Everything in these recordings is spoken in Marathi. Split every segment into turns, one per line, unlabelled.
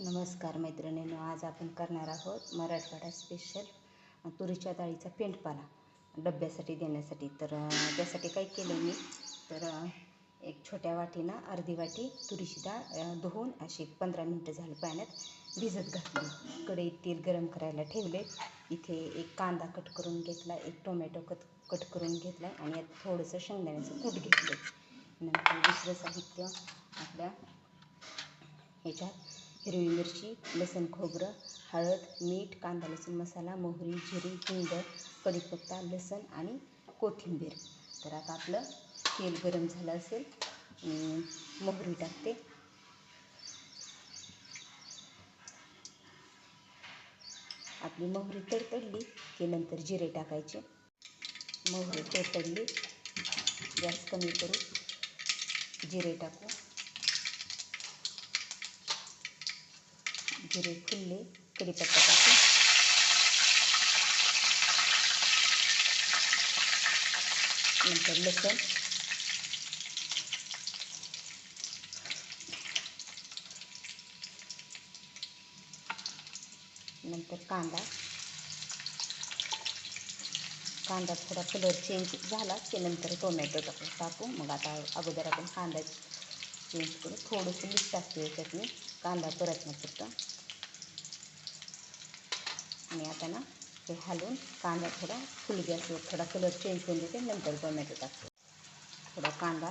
नमस्कार मैत्रिणींनो आज आपण करणार आहोत मराठवाडा स्पेशल तुरीच्या डाळीचा पेंटपाला डब्यासाठी देण्यासाठी. तर त्यासाठी काय केलं मी? तर एक छोट्या वाटीनं अर्धी वाटी तुरीची डाळ धुवून अशी पंधरा मिनटं झाली पाण्यात भिजत घातली. कढईत तेल गरम करायला ठेवले इथे एक कांदा कट करून घेतला एक टोमॅटो कट कट करून घेतला आणि यात थोडंसं शेंगदाण्याचं कूट घेतलं नंतर दुसरं साहित्य आपल्या ह्याच्यात हिरवी मिरची लसूण खोबरं हळद मीठ कांदा लसूण मसाला मोहरी जिरी हिंग कढीपत्ता लसूण आणि कोथिंबीर. तर आता आपलं तेल गरम झालं असेल मोहरी टाकते. आपली मोहरी तडतडली की नंतर जिरे टाकायचे. मोहरी तडतडली गॅस कमी करू जिरे टाकू. जिरे फुलले कढीपत्ता टाकू नंतर लसूण. नंतर कांदा. कांदा थोडा कलर चेंज झाला की नंतर टोमॅटो टाकू टाकू. मग आता अगोदर आपण कांदा चेंज करू. थोडंसं मीठ टाकते याच्यात मी कांदा परतणं पुरतं आणि आता ना हे कांदा थोडा फुल गॅसवर थोडा कलर चेंज करून देते, नंतर टोमॅटो टाकते. थोडा कांदा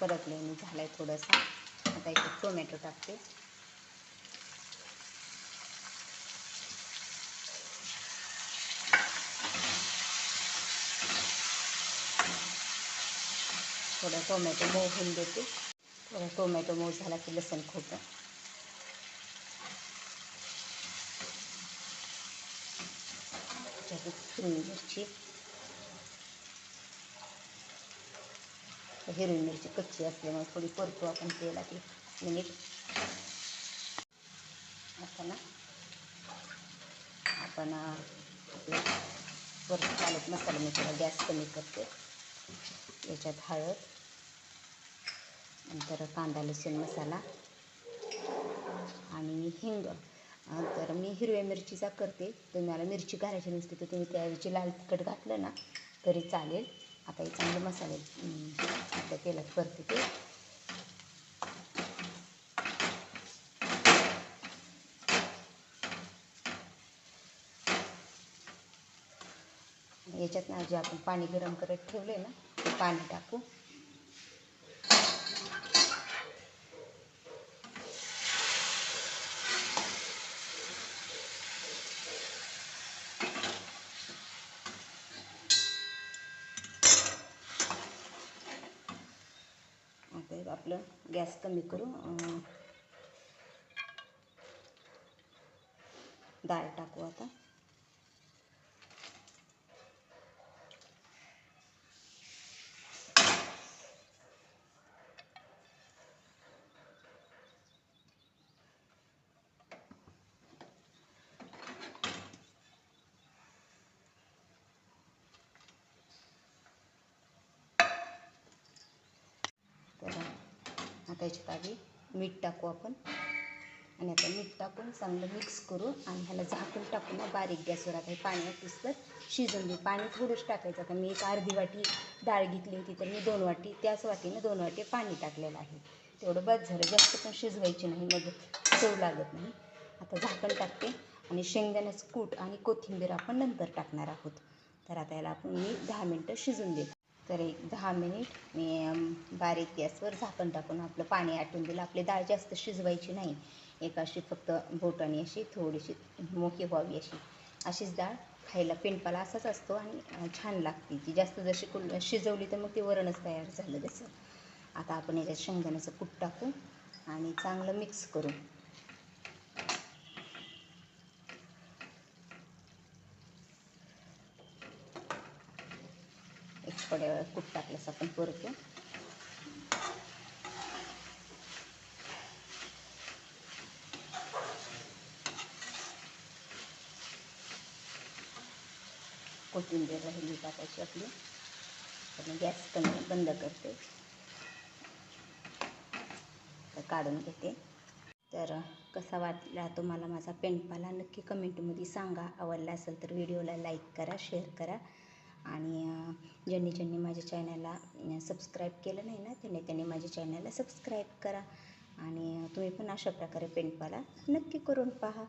परतल्याने झाला आहे थोडासा. आता एक टोमॅटो टाकते. थोडा टोमॅटो मऊ होऊन देते. थोडा टोमॅटो मऊ झाला की लसण त्याच्यात हिरवी मिरची. हिरवी मिरची कच्ची असल्यामुळे थोडी परतो आपण तेला ती मिनिट. आता ना आपण परत चालत मसाला मी थोडा गॅस कमी करते. याच्यात हळद नंतर कांदा लसूण मसाला आणि हिंग. तर मी हिरव्या मिरचीचा करते. तुम्हाला मिरची घालायची नसते तर तुम्ही त्याऐवजी लाल तिखट घातलं ना तरी चालेल. आता हे चांगले मसाले आता आपल्या तेलात करते ते. याच्यात ना जे आपण पाणी गरम करत ठेवले ना ते पाणी टाकू. साहेब आपलं. गॅस कमी करू. डाळ टाकू आता तर आता याच्यात आधी मीठ टाकू आपण. आणि आता मीठ टाकून चांगलं मिक्स करू आणि ह्याला झाकून टाकून ना बारीक गॅसवर आता हे पाण्यात पिसलं शिजून देऊ पाणी थोडंच टाकायचं. आता मी एक अर्धी वाटी डाळ घेतली होती तर मी दोन वाटी त्याच वाटीनं दोन वाटी पाणी टाकलेलं आहे. तेवढं बस झालं. जास्त पण शिजवायची नाही. मग चव लागत नाही. आता झाकण टाकते. आणि शेंगदाण्याचं कूट आणि कोथिंबीर आपण नंतर टाकणार आहोत. तर आता याला आपण मी दहा मिनटं शिजून देतो. तर एक दहा मिनिट मी बारीक गॅसवर झाकण टाकून आपलं पाणी आटून दिलं आपली डाळ जास्त शिजवायची नाही. एक अशी फक्त बोटाने अशी थोडीशी मोठी व्हावी अशी. अशीच डाळ खायला पिंपाला असाच असतो आणि छान लागते ती. जास्त जशी कुल शिजवली तर मग ते वरणच तयार झालं तसं आता आपण याच्यात शेंगदाण्याचं कूट टाकू आणि चांगलं मिक्स करू. थोड्या वेळ कूट टाकल्यास आपण परतू कोथिंबीर राहिली टाकायची आपली. तर गॅस कमी बंद करते. तर काढून घेते. तर कसा वाटला तुम्हाला माझा पेंटपाला नक्की कमेंटमध्ये सांगा. आवडला असेल तर व्हिडिओला लाईक करा शेअर करा. आणि ज्यांनी ज्यांनी माझ्या चॅनलला सबस्क्राईब केलं नाही ना त्यांनी त्यांनी माझ्या चॅनलला सबस्क्राईब करा. आणि तुम्ही पण अशा प्रकारे पेंटपाला नक्की करून पहा.